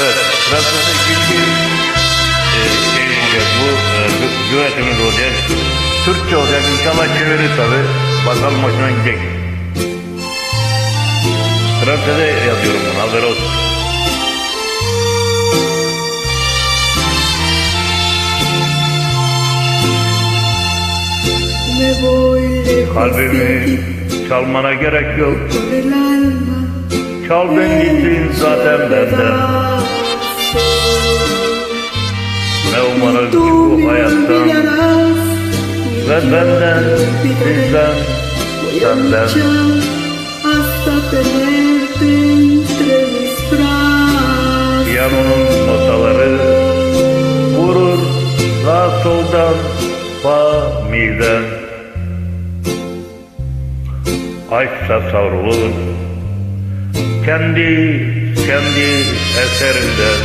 Evet, Fransa'da ikinci e, şey olacak bu, e, düetimiz olacak. Türkçe olacak, inşallah çevirir tabi. Bakalım hoşuna gidecek. Fransa'da yazıyorum bunu, haber olsun. Kalbimi çalmana gerek yok. Çal ben gitsin zaten benden. Ve benden, bizden, senden. Piyanonun notaları vurur sağ soldan fa mi'den. Aşksa savrulur kendi kendi eserinden.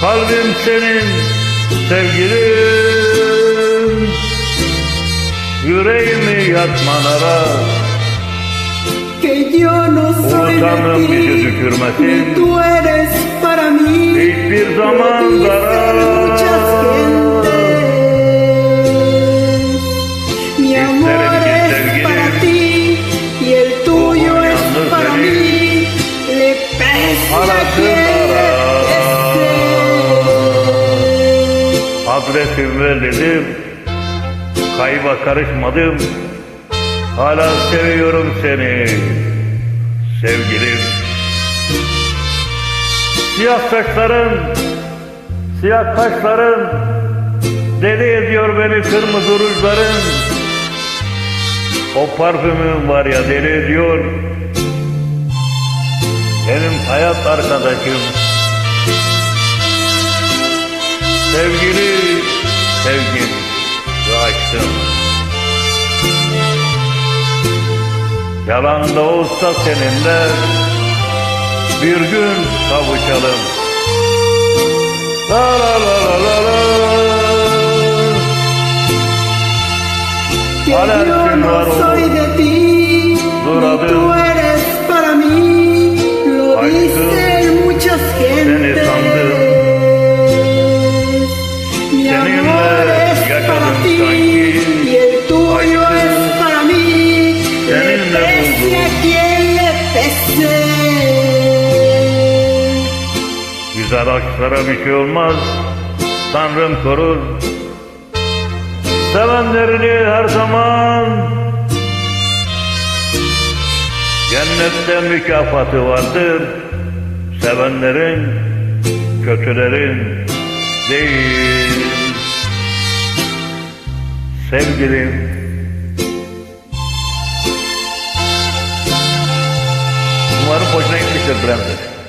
Kalbim senin sevgilin Yüreğimi yakman arar Que yo no soy de bizi mí. Hiçbir zaman zarar. Adresim verdim Kayba karışmadım. Hala seviyorum seni. Sevgilim. Siyah saçların Siyah kaşların Deli ediyor beni kırmızı rujların. O parfümün var ya deli ediyor. Benim hayat arkadaşım Sevgili, sevgim ve aşkım Yalan da olsa seninle Bir gün kavuşalım. La la la la la var soy de ti, Dur ni Güzel aşklara bir şey olmaz Tanrım korur. Sevenlerini her zaman. Cennette mükafatı vardır Sevenlerin Kötülerin Değil Sevgilim Umarım hoşuna gitmiştir Brem'de.